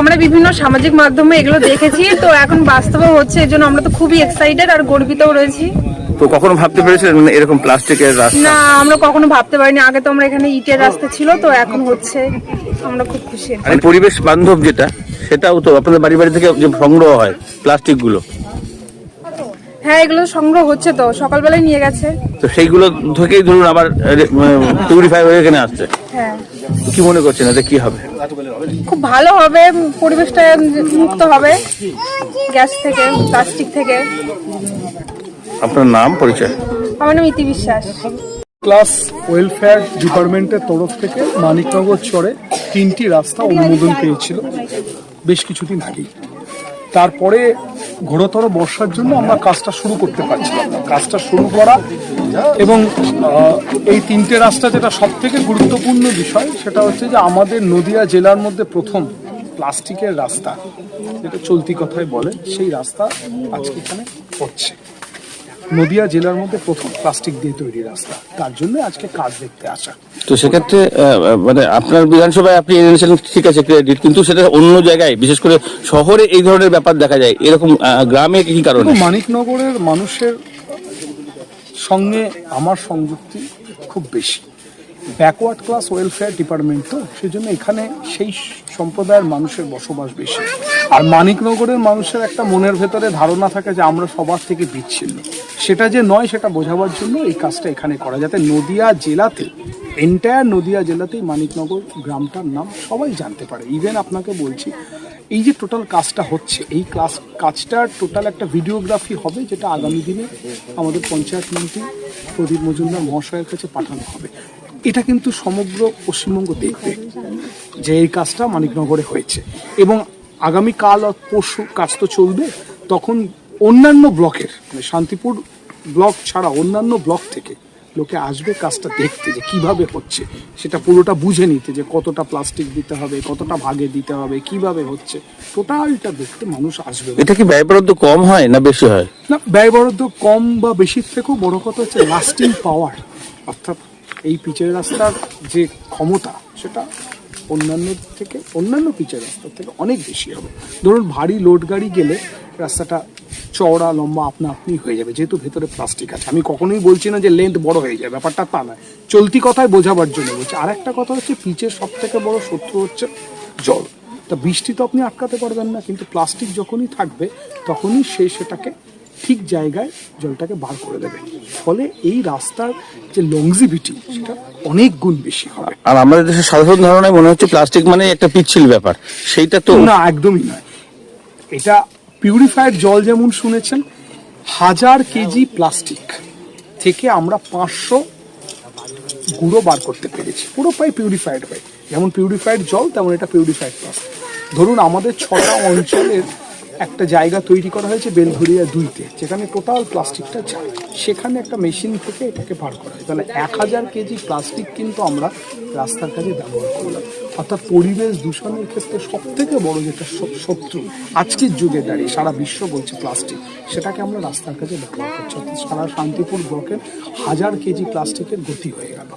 আমরা বিভিন্ন সামাজিক মাধ্যমে এগুলো দেখেছি তো এখন বাস্তবে হচ্ছে এর জন্য আমরা তো খুবই এক্সাইটেড আর গর্বিতও রয়েছি। তো কখনো ভাবতে পেরেছিলেন মানে এরকম প্লাস্টিকের রাস্তা? না আমরা কখনো ভাবতে পারিনি। আগে তো আমরা এখানে ইটের রাস্তা ছিল তো এখন হচ্ছে আমরা খুব খুশি। মানে পরিবেশ বান্ধব যেটা সেটাও তো আপনাদের বাড়ি বাড়ি থেকে যে সংগ্রহ হয় প্লাস্টিকগুলো হ্যাঁ এগুলো সংগ্রহ হচ্ছে তো সকালবেলায় নিয়ে গেছে। তো সেইগুলো থেকেই ধরুন আবার পিউরিফাই হয়ে এখানে আসছে। হ্যাঁ। কি মনে করছেন এতে কি হবে? খুব ভালো হবে পরিবেশটা মুক্ত হবে গ্যাস থেকে প্লাস্টিক থেকে। আপনার নাম পরিচয়? আমার নাম ইতি বিশ্বাস। ক্লাস ওয়েলফেয়ার ডিপার্টমেন্টের তরফ থেকে মানিকনগর চরে তিনটি রাস্তা অনুমোদন পেয়েছিল বেশ কিছুদিন আগেই। তারপরে ঘোরতর বর্ষার জন্য আমরা কাজটা শুরু করতে পারছি কাজটা শুরু করা এবং এই তিনটে রাস্তা যেটা সব থেকে গুরুত্বপূর্ণ বিষয়, সেটা হচ্ছে যে আমাদের নদিয়া জেলার মধ্যে প্রথম প্লাস্টিকের রাস্তা, যেটা চলতি কথায় বলে, সেই রাস্তা আজকে এখানে হচ্ছে। নদিয়া জেলার মধ্যে প্রথম প্লাস্টিক দিয়ে তৈরি রাস্তা। তার জন্য আজকে কাজ দেখতে আসা। তো সেক্ষেত্রে মানে আপনার বিধানসভায় আপনি এনেছেন ঠিক আছে ক্রেডিট কিন্তু সেটা অন্য জায়গায় বিশেষ করে শহরে এই ধরনের ব্যাপার দেখা যায়। এরকম গ্রামে কি কারণে? মানিকনগরের মানুষের সঙ্গে আমার সংযুক্তি খুব বেশি। ব্যাকওয়ার্ড ক্লাস ওয়েলফেয়ার ডিপার্টমেন্ট তো সেজন্য এখানে সেই সম্প্রদায়ের মানুষের বসবাস বেশি। আর মানিকনগরের মানুষের একটা মনের ভেতরে ধারণা থাকে যে আমরা সবার থেকে বিচ্ছিন্ন। সেটা যে নয়, সেটা বোঝাবার জন্য এই কাজটা এখানে করা যাতে নদিয়া জেলাতে এন্টায়ার নদিয়া জেলাতেই মানিকনগর গ্রামটার নাম সবাই জানতে পারে। ইভেন আপনাকে বলছি, এই যে টোটাল কাজটা হচ্ছে, এই ক্লাস কাজটার টোটাল একটা ভিডিওগ্রাফি হবে, যেটা আগামী দিনে আমাদের পঞ্চায়েত মন্ত্রী প্রদীপ মজুমদার মহাশয়ের কাছে পাঠানো হবে। এটা কিন্তু সমগ্র পশ্চিমবঙ্গ দেখবে যে এই কাজটা মানিকনগরে হয়েছে। এবং আগামী কাল আর পরশু কাজ তো চলবে তখন অন্যান্য ব্লকের মানে শান্তিপুর ব্লক ছাড়া অন্যান্য ব্লক থেকে লোকে আসবে কাজটা দেখতে যে কীভাবে হচ্ছে। সেটা পুরোটা বুঝে নিতে যে কতটা প্লাস্টিক দিতে হবে কতটা ভাগে দিতে হবে কীভাবে হচ্ছে। টোটালটা দেখতে মানুষ আসবে। এটা কি ব্যয় বরাদ্দ কম হয় না বেশি হয়? না ব্যয় বরাদ্দ কম বা বেশির থেকেও বড় কথা হচ্ছে লাস্টিং পাওয়ার অর্থাৎ এই পিচের রাস্তার যে ক্ষমতা সেটা অন্যান্য থেকে, অন্যান্য পিচের রাস্তার থেকে অনেক বেশি হবে। ধরুন, ভারী লোড গাড়ি গেলে রাস্তাটা চওড়া, লম্বা আপনা আপনি হয়ে যাবে, যেহেতু ভেতরে প্লাস্টিক আছে। আমি কখনোই বলছি না যে লেন্থ বড় হয়ে যায়, ব্যাপারটা তা নয়। চলতি কথায় বোঝাবার জন্য বলছি আর একটা কথা হচ্ছে, পিচের সব থেকে বড় শত্রু হচ্ছে জল। তা বৃষ্টি তো আপনি আটকাতে পারবেন না, কিন্তু প্লাস্টিক যখনই থাকবে, তখনই সে সেটাকে ঠিক জায়গায় জলটাকে বার করে দেবে। ফলে এই রাস্তার যে লংজিভিটি সেটা অনেক গুণ বেশি হবে। আর আমাদের দেশের সাধারণ ধারণায় মনে হচ্ছে প্লাস্টিক মানে একটা পিচ্ছিল ব্যাপার। সেইটা তো না একদমই নয়। এটা পিউরিফায়ার জল যেমন শুনেছেন হাজার কেজি প্লাস্টিক থেকে আমরা পাঁচশো গুঁড়ো বার করতে পেরেছি। পুরো প্রায় পিউরিফাইড হয় যেমন পিউরিফাইড জল তেমন এটা পিউরিফাইড প্লাস্টিক ধরুন আমাদের ছটা অঞ্চলের একটা জায়গা তৈরি করা হয়েছে বেলঘরিয়া দুইতে, যেখানে টোটাল প্লাস্টিকটা যায়। সেখানে একটা মেশিন থেকে এটাকে পার করা হয়। তাহলে এক হাজার কেজি প্লাস্টিক কিন্তু আমরা রাস্তার কাজে ব্যবহার করলাম। অর্থাৎ পরিবেশ দূষণের ক্ষেত্রে সব থেকে বড় যেটা শত্রু আজকের যুগে দাঁড়িয়ে, সারা বিশ্ব বলছে প্লাস্টিক। সেটাকে আমরা রাস্তার কাজে ব্যবহার করছি। অর্থাৎ সারা শান্তিপুর ব্লকের হাজার কেজি প্লাস্টিকের গতি হয়ে গেল।